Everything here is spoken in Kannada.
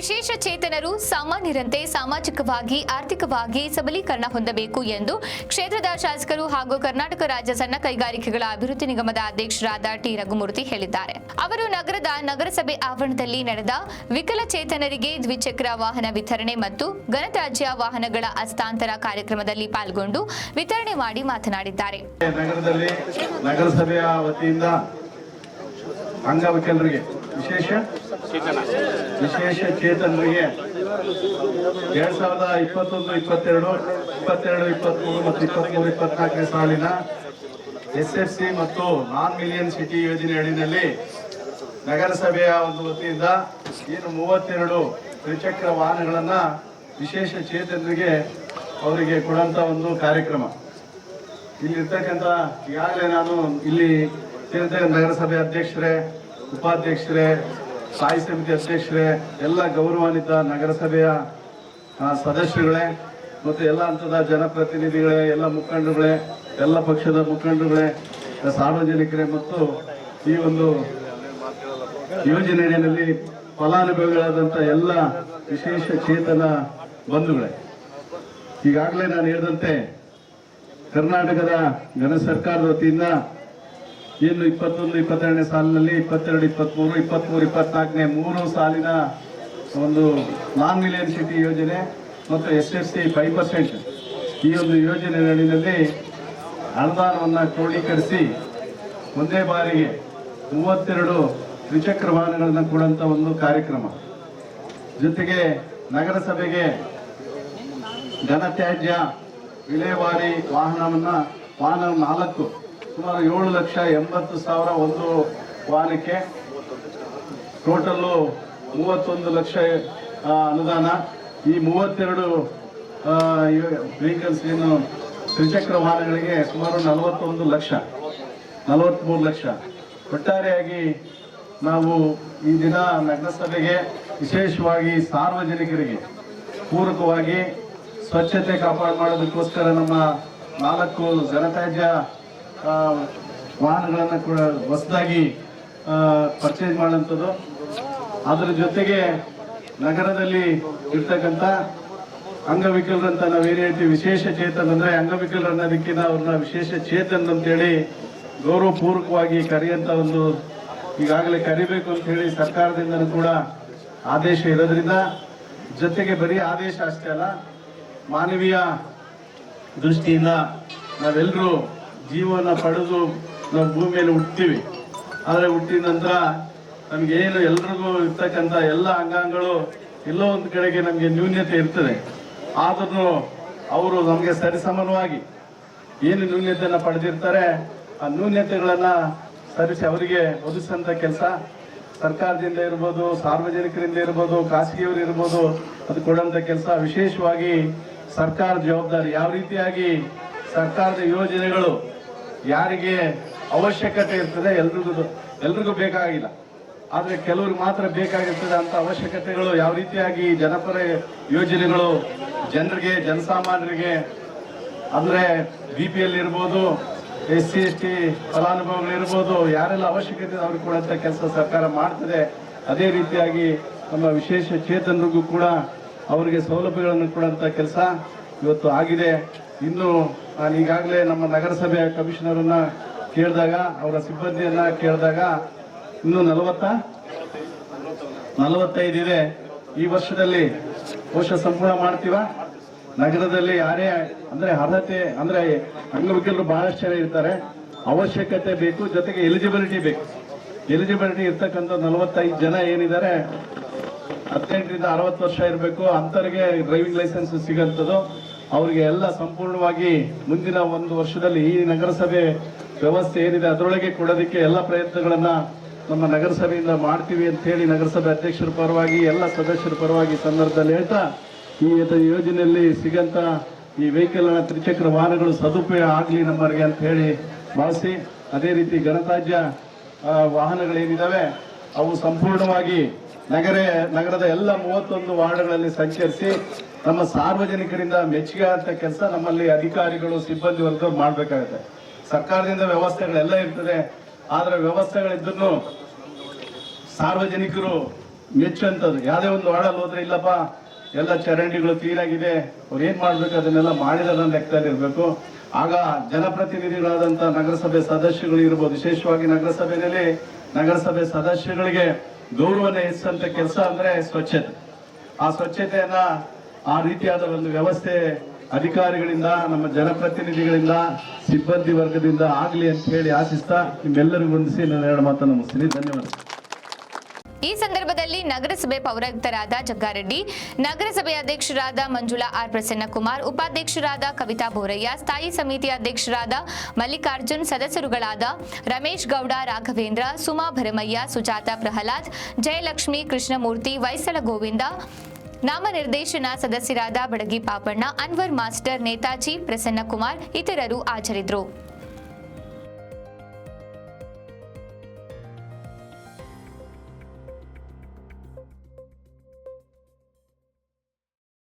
ಎಲ್ಲರೂ ಸಾಮಾನ್ಯರಂತೆ ಸಾಮಾಜಿಕವಾಗಿ, ಆರ್ಥಿಕವಾಗಿ ಸಬಲೀಕರಣ ಹೊಂದಬೇಕು ಎಂದು ಕ್ಷೇತ್ರದ ಶಾಸಕರು ಹಾಗೂ ಕರ್ನಾಟಕ ರಾಜ್ಯ ಸಣ್ಣ ಕೈಗಾರಿಕೆಗಳ ಅಭಿವೃದ್ಧಿ ನಿಗಮದ ಅಧ್ಯಕ್ಷರಾದ ಟಿ. ರಘುಮೂರ್ತಿ ಹೇಳಿದ್ದಾರೆ. ಅವರು ನಗರದ ನಗರಸಭೆ ಆವರಣದಲ್ಲಿ ನಡೆದ ವಿಕಲಚೇತನರಿಗೆ ದ್ವಿಚಕ್ರ ವಾಹನ ವಿತರಣೆ ಮತ್ತು ಘನತ್ಯಾಜ್ಯ ವಾಹನಗಳ ಹಸ್ತಾಂತರ ಕಾರ್ಯಕ್ರಮದಲ್ಲಿ ಪಾಲ್ಗೊಂಡು ವಿತರಣೆ ಮಾಡಿ ಮಾತನಾಡಿದ್ದಾರೆ. ನಗರಸಭೆಯ ವತಿಯಿಂದ ಅಂಗವಿಕಲರಿಗೆ ವಿಶೇಷ ವಿಶೇಷ ಚೇತನರಿಗೆ ಎರಡ್ ಸಾವಿರದ ಇಪ್ಪತ್ತೊಂದು, ಇಪ್ಪತ್ತೆರಡು ಇಪ್ಪತ್ತೆರಡು, ಇಪ್ಪತ್ಮೂರು ಮತ್ತು ಇಪ್ಪತ್ಮೂರು, ಇಪ್ಪತ್ನಾಲ್ಕನೇ ಸಾಲಿನ ಎಸ್ ಎಸ್ ಸಿ ಮತ್ತು ನಾನ್ ಮಿಲಿಯನ್ ಸಿಟಿ ಯೋಜನೆ ಅಡಿನಲ್ಲಿ ನಗರಸಭೆಯ ಒಂದು ವತಿಯಿಂದ ಏನು ಮೂವತ್ತೆರಡು ದ್ವಿಚಕ್ರ ವಾಹನಗಳನ್ನ ವಿಶೇಷ ಚೇತನರಿಗೆ ಅವರಿಗೆ ಕೊಡಂತ ಒಂದು ಕಾರ್ಯಕ್ರಮ. ಇಲ್ಲಿರ್ತಕ್ಕಂಥ ಈಗಾಗಲೇ ನಾನು ಇಲ್ಲಿ ನಗರಸಭೆ ಅಧ್ಯಕ್ಷರೇ, ಉಪಾಧ್ಯಕ್ಷರೇ ಸ್ಥಾಯಿ ಸಮಿತಿ ಅಧ್ಯಕ್ಷರೇ ಎಲ್ಲ ಗೌರವಾನ್ವಿತ ನಗರಸಭೆಯ ಸದಸ್ಯರುಗಳೇ ಮತ್ತು ಎಲ್ಲ ಹಂತದ ಜನಪ್ರತಿನಿಧಿಗಳೇ, ಎಲ್ಲ ಮುಖಂಡರುಗಳೇ, ಎಲ್ಲ ಪಕ್ಷದ ಮುಖಂಡರುಗಳೇ, ಸಾರ್ವಜನಿಕರೇ ಮತ್ತು ಈ ಒಂದು ಯೋಜನೆಯಲ್ಲಿ ಫಲಾನುಭವಿಗಳಾದಂಥ ಎಲ್ಲ ವಿಶೇಷ ಚೇತನ ಬಂಧುಗಳೇ. ಈಗಾಗಲೇ ನಾನು ಹೇಳಿದಂತೆ ಕರ್ನಾಟಕದ ಘನ ಸರ್ಕಾರದ ವತಿಯಿಂದ ಏನು ಇಪ್ಪತ್ತೊಂದು, ಇಪ್ಪತ್ತೆರಡನೇ ಸಾಲಿನಲ್ಲಿ ಇಪ್ಪತ್ತೆರಡು ಇಪ್ಪತ್ಮೂರು ಇಪ್ಪತ್ಮೂರು ಇಪ್ಪತ್ನಾಲ್ಕನೇ ಮೂರು ಸಾಲಿನ ಒಂದು ನಾನ್ ಮಿಲಿಯನ್ ಸಿಟಿ ಯೋಜನೆ ಮತ್ತು S S C five percent ಈ ಒಂದು ಯೋಜನೆಗಳಲ್ಲಿ ಅನುದಾನವನ್ನು ಕ್ರೋಢೀಕರಿಸಿ ಒಂದೇ ಬಾರಿಗೆ ಮೂವತ್ತೆರಡು ದ್ವಿಚಕ್ರ ವಾಹನಗಳನ್ನು ಕೊಡುವಂಥ ಒಂದು ಕಾರ್ಯಕ್ರಮ. ಜೊತೆಗೆ ನಗರಸಭೆಗೆ ಘನತ್ಯಾಜ್ಯ, ವಿಲೇವಾರಿ ವಾಹನವನ್ನು, ವಾಹನ ನಾಲ್ಕು ಸುಮಾರು ಏಳು ಲಕ್ಷ ಎಂಬತ್ತು ಸಾವಿರ ಒಂದು ವಾಹನಕ್ಕೆ ಟೋಟಲ್ಲು ಮೂವತ್ತೊಂದು ಲಕ್ಷ ಅನುದಾನ. ಈ ಮೂವತ್ತೆರಡು ವೆಹಿಕಲ್ಸ್ ಏನು ತ್ರಿಚಕ್ರ ವಾಹನಗಳಿಗೆ ಸುಮಾರು ನಲವತ್ತೊಂದು ಲಕ್ಷ. ನಲವತ್ತ್ಮೂರು ಲಕ್ಷ. ಒಟ್ಟಾರೆಯಾಗಿ ನಾವು ಈ ದಿನ ನಗರಸಭೆಗೆ ವಿಶೇಷವಾಗಿ ಸಾರ್ವಜನಿಕರಿಗೆ ಪೂರಕವಾಗಿ ಸ್ವಚ್ಛತೆ ಕಾಪಾಡು ಮಾಡೋದಕ್ಕೋಸ್ಕರ ನಮ್ಮ ನಾಲ್ಕು ಘನತ್ಯಾಜ್ಯ ವಾಹನಗಳನ್ನು ಕೂಡ ಹೊಸದಾಗಿ ಪರ್ಚೇಸ್ ಮಾಡುವಂಥದ್ದು. ಅದರ ಜೊತೆಗೆ ನಗರದಲ್ಲಿ ಇರ್ತಕ್ಕಂಥ ಅಂಗವಿಕಲರಂತ ನಾವು ಏನು ಹೇಳ್ತೀವಿ, ವಿಶೇಷ ಚೇತನ ಅಂದರೆ ಅಂಗವಿಕಲರು ಅನ್ನೋದಕ್ಕಿಂತ ಅವ್ರನ್ನ ವಿಶೇಷ ಚೇತನ್ ಅಂತೇಳಿ ಗೌರವಪೂರ್ವಕವಾಗಿ ಕರೆಯಂತ ಒಂದು, ಈಗಾಗಲೇ ಕರಿಬೇಕು ಅಂತ ಹೇಳಿ ಸರ್ಕಾರದಿಂದನೂ ಕೂಡ ಆದೇಶ ಇರೋದ್ರಿಂದ, ಜೊತೆಗೆ ಬರೀ ಆದೇಶ ಅಷ್ಟೇ ಅಲ್ಲ, ಮಾನವೀಯ ದೃಷ್ಟಿಯಿಂದ ನಾವೆಲ್ಲರೂ ಜೀವನ ಪಡೆದು ನಾವು ಭೂಮಿಯಲ್ಲಿ ಹುಟ್ತೀವಿ ಆದರೆ ಹುಟ್ಟಿದ ನಂತರ ನಮ್ಗೆ ಏನು ಎಲ್ರಿಗೂ ಇರ್ತಕ್ಕಂಥ ಎಲ್ಲ ಅಂಗಾಂಗಗಳು ಎಲ್ಲೋ ಒಂದು ಕಡೆಗೆ ನಮಗೆ ನ್ಯೂನ್ಯತೆ ಇರ್ತದೆ. ಆದ್ರೂ ಅವರು ನಮಗೆ ಸರಿಸಮಾನವಾಗಿ ಏನು ನ್ಯೂನ್ಯತೆಯನ್ನು ಪಡೆದಿರ್ತಾರೆ, ಆ ನ್ಯೂನ್ಯತೆಗಳನ್ನ ಸರಿಸಿ ಅವರಿಗೆ ಒದಗಿಸಂತ ಕೆಲಸ. ಸರ್ಕಾರದಿಂದ ಇರ್ಬೋದು, ಸಾರ್ವಜನಿಕರಿಂದ ಇರ್ಬೋದು, ಖಾಸಗಿಯವರು ಇರ್ಬೋದು, ಅದು ಕೊಡುವಂತ ಕೆಲಸ. ವಿಶೇಷವಾಗಿ ಸರ್ಕಾರ ಜವಾಬ್ದಾರಿ. ಯಾವ ರೀತಿಯಾಗಿ ಸರ್ಕಾರದ ಯೋಜನೆಗಳು ಯಾರಿಗೆ ಅವಶ್ಯಕತೆ ಇರ್ತದೆ ಎಲ್ರಿಗೂ ಎಲ್ರಿಗೂ ಬೇಕಾಗಿಲ್ಲ. ಆದರೆ ಕೆಲವ್ರಿಗೆ ಮಾತ್ರ ಬೇಕಾಗಿರ್ತದೆ ಅಂತ ಅವಶ್ಯಕತೆಗಳು ಯಾವ ರೀತಿಯಾಗಿ ಜನಪರ ಯೋಜನೆಗಳು ಜನರಿಗೆ, ಜನಸಾಮಾನ್ಯರಿಗೆ, ಅಂದ್ರೆ ಬಿ ಪಿ ಎಲ್ ಇರ್ಬೋದು, ಎಸ್ ಸಿ, ಎಸ್ ಟಿ ಫಲಾನುಭವಿಗಳು ಇರ್ಬೋದು, ಯಾರೆಲ್ಲ ಅವಶ್ಯಕತೆ ಅವ್ರಿಗೆ ಕೊಡುವಂಥ ಕೆಲಸ ಸರ್ಕಾರ ಮಾಡ್ತದೆ. ಅದೇ ರೀತಿಯಾಗಿ ನಮ್ಮ ವಿಶೇಷ ಚೇತನರಿಗೂ ಕೂಡ ಅವರಿಗೆ ಸೌಲಭ್ಯಗಳನ್ನು ಕೊಡುವಂಥ ಕೆಲಸ ಇವತ್ತು ಆಗಿದೆ. ಇನ್ನು ನಾನು ಈಗಾಗಲೇ ನಮ್ಮ ನಗರಸಭೆಯ ಕಮಿಷನರನ್ನ ಕೇಳಿದಾಗ, ಅವರ ಸಿಬ್ಬಂದಿಯನ್ನ ಕೇಳಿದಾಗ ಇನ್ನು ನಲವತ್ತ, ನಲವತ್ತೈದು ಇದೆ. ಈ ವರ್ಷದಲ್ಲಿ ಕೋಶ ಸಂಪೂರ್ಣ ಮಾಡ್ತೀವ? ನಗರದಲ್ಲಿ ಯಾರೇ, ಅಂದ್ರೆ ಅರ್ಹತೆ, ಅಂದ್ರೆ ಅಂಗವಿಕಲರು ಬಹಳಷ್ಟು ಜನ ಇರ್ತಾರೆ. ಅವಶ್ಯಕತೆ ಬೇಕು, ಜೊತೆಗೆ ಎಲಿಜಿಬಿಲಿಟಿ ಬೇಕು. ಎಲಿಜಿಬಿಲಿಟಿ ಇರ್ತಕ್ಕಂಥ ನಲವತ್ತೈದು ಜನ ಏನಿದ್ದಾರೆ, ಹದಿನೆಂಟರಿಂದ ಅರವತ್ತು ವರ್ಷ ಇರಬೇಕು. ಅಂತರಿಗೆ ಡ್ರೈವಿಂಗ್ ಲೈಸೆನ್ಸ್ ಸಿಗಂಥದ್ದು. ಅವರಿಗೆ ಎಲ್ಲ ಸಂಪೂರ್ಣವಾಗಿ ಮುಂದಿನ ಒಂದು ವರ್ಷದಲ್ಲಿ ಈ ನಗರಸಭೆ ವ್ಯವಸ್ಥೆ ಏನಿದೆ ಅದರೊಳಗೆ ಕೊಡೋದಕ್ಕೆ ಎಲ್ಲ ಪ್ರಯತ್ನಗಳನ್ನ ನಮ್ಮ ನಗರಸಭೆಯಿಂದ ಮಾಡ್ತೀವಿ ಅಂತ ಹೇಳಿ ನಗರಸಭೆ ಅಧ್ಯಕ್ಷರ ಪರವಾಗಿ, ಎಲ್ಲ ಸದಸ್ಯರ ಪರವಾಗಿ ಸಂದರ್ಭದಲ್ಲಿ ಹೇಳ್ತಾ ಈ ಯೋಜನೆಯಲ್ಲಿ ಸಿಗಂತ ಈ ವೆಹಿಕಲ್ ತ್ರಿಚಕ್ರ ವಾಹನಗಳು ಸದುಪಯೋಗ ಆಗಲಿ ನಮ್ಮವರಿಗೆ ಅಂತ ಹೇಳಿ ಭಾವಿಸಿ, ಅದೇ ರೀತಿ ಗಣತಾಜ್ಯ ವಾಹನಗಳೇನಿದಾವೆ, ಅವು ಸಂಪೂರ್ಣವಾಗಿ ನಗರ, ನಗರದ ಎಲ್ಲ ಮೂವತ್ತೊಂದು ವಾರ್ಡ್ಗಳಲ್ಲಿ ಸಂಚರಿಸಿ ನಮ್ಮ ಸಾರ್ವಜನಿಕರಿಂದ ಮೆಚ್ಚುಗೆ ಅಂತ ಕೆಲಸ ನಮ್ಮಲ್ಲಿ ಅಧಿಕಾರಿಗಳು, ಸಿಬ್ಬಂದಿ ವರ್ಗದವ್ರು ಮಾಡಬೇಕಾಗುತ್ತೆ. ಸರ್ಕಾರದಿಂದ ವ್ಯವಸ್ಥೆಗಳೆಲ್ಲ ಇರ್ತದೆ. ಆದರೆ ವ್ಯವಸ್ಥೆಗಳಿದ್ದನ್ನು ಸಾರ್ವಜನಿಕರು ಮೆಚ್ಚುವಂಥದ್ದು. ಯಾವುದೇ ಒಂದು ವಾರ್ಡಲ್ಲಿ ಹೋದ್ರೆ, ಇಲ್ಲಪ್ಪ, ಎಲ್ಲ ಚರಂಡಿಗಳು ಕ್ಲೀನಾಗಿದೆ, ಅವ್ರು ಏನು ಮಾಡಬೇಕು, ಅದನ್ನೆಲ್ಲ ಮಾಡಿದಾರ ಲೆಕ್ಕದಲ್ಲಿ ಇರಬೇಕು. ಆಗ ಜನಪ್ರತಿನಿಧಿಗಳಾದಂಥ ನಗರಸಭೆ ಸದಸ್ಯಗಳು ಇರ್ಬೋದು. ವಿಶೇಷವಾಗಿ ನಗರಸಭೆಯಲ್ಲಿ ನಗರಸಭೆ ಸದಸ್ಯಗಳಿಗೆ ಗೌರವನ ಹೆಚ್ಚಂತ ಕೆಲಸ ಅಂದ್ರೆ ಸ್ವಚ್ಛತೆ. ಆ ಸ್ವಚ್ಛತೆಯನ್ನ ಆ ರೀತಿಯಾದ ಒಂದು ವ್ಯವಸ್ಥೆ ಅಧಿಕಾರಿಗಳಿಂದ, ನಮ್ಮ ಜನಪ್ರತಿನಿಧಿಗಳಿಂದ, ಸಿಬ್ಬಂದಿ ವರ್ಗದಿಂದ ಆಗಲಿ ಅಂತ ಹೇಳಿ ಆಶಿಸ್ತಾ ನಿಮ್ಮೆಲ್ಲರಿಗೂ ಹೊಂದಿಸಿ ನಾನು ಎರಡು ಮಾತನ್ನು ಮುಗಿಸ್ತೀನಿ. ಧನ್ಯವಾದ. ಈ ಸಂದರ್ಭದಲ್ಲಿ ನಗರಸಭೆ ಪೌರಾಯುಕ್ತರಾದ ಜಗ್ಗಾರೆಡ್ಡಿ, ನಗರಸಭೆ ಅಧ್ಯಕ್ಷರಾದ ಮಂಜುಳಾ ಆರ್ ಪ್ರಸನ್ನಕುಮಾರ್, ಉಪಾಧ್ಯಕ್ಷರಾದ ಕವಿತಾ ಬೋರಯ್ಯ, ಸ್ಥಾಯಿ ಸಮಿತಿ ಅಧ್ಯಕ್ಷರಾದ ಮಲ್ಲಿಕಾರ್ಜುನ್, ಸದಸ್ಯರುಗಳಾದ ರಮೇಶ್ ಗೌಡ, ರಾಘವೇಂದ್ರ, ಸುಮಾ ಭರಮಯ್ಯ, ಸುಜಾತ ಪ್ರಹ್ಲಾದ್, ಜಯಲಕ್ಷ್ಮಿ ಕೃಷ್ಣಮೂರ್ತಿ, ವೈಸಳ ಗೋವಿಂದ ನಾಮನಿರ್ದೇಶನ ಸದಸ್ಯರಾದ ಬಡಗಿ ಪಾಪಣ್ಣ, ಅನ್ವರ್ ಮಾಸ್ಟರ್, ನೇತಾಜಿ ಪ್ರಸನ್ನಕುಮಾರ್ ಇತರರು ಹಾಜರಿದ್ದರು.